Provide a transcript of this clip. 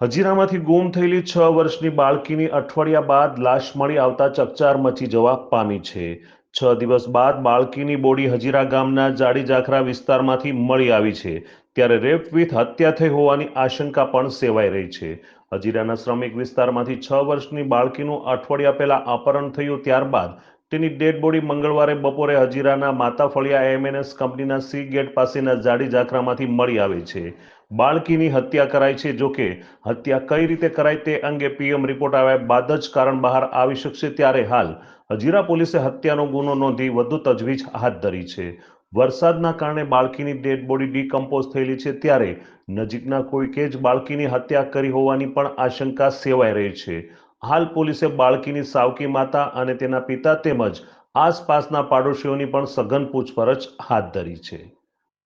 હજીરામાંથી ગુમ થયેલી છ વર્ષની બાળકીની અઠવાડિયા બાદ લાશ મળી આવતા ચકચાર મચી જવા પામી છે. છ દિવસ બાદ બાળકીની બોડી હજીરા ગામના જાડી જાખરા વિસ્તારમાંથી મળી આવી છે. ત્યારે રેપ વિથ હત્યા થઈ હોવાની આશંકા પણ સેવાઈ રહી છે. હજીરાના શ્રમિક વિસ્તારમાંથી છ વર્ષની બાળકીનું અઠવાડિયા પહેલા અપહરણ થયું ત્યારબાદ તેની ડેડ બોડી મંગળવારે બપોરે હજીરાના માતા ફળિયા એમએનએસ કંપનીના સી ગેટ પાસેના જાડી જાખરામાંથી મળી આવે છે. બાળકીની હત્યા કરાઈ છે. જોકે હત્યા કઈ રીતે કરાઈ તે અંગે પીએમ રિપોર્ટ આવ્યા બાદ જ કારણ બહાર આવી શકશે ત્યારે હાલ હજીરા પોલીસે હત્યાનો ગુનો નોંધી વધુ તજવીજ હાથ ધરી છે. વરસાદના કારણે બાળકીની ડેડ બોડી ડીકમ્પોઝ થયેલી છે ત્યારે નજીકના કોઈકે જ બાળકીની હત્યા કરી હોવાની પણ આશંકા સેવાઈ રહી છે. હાલ પોલીસે બાળકીની સાવકી માતા અને તેના પિતા તેમજ આસપાસના પાડોશીઓની પણ સઘન પૂછપરછ હાથ ધરી છે.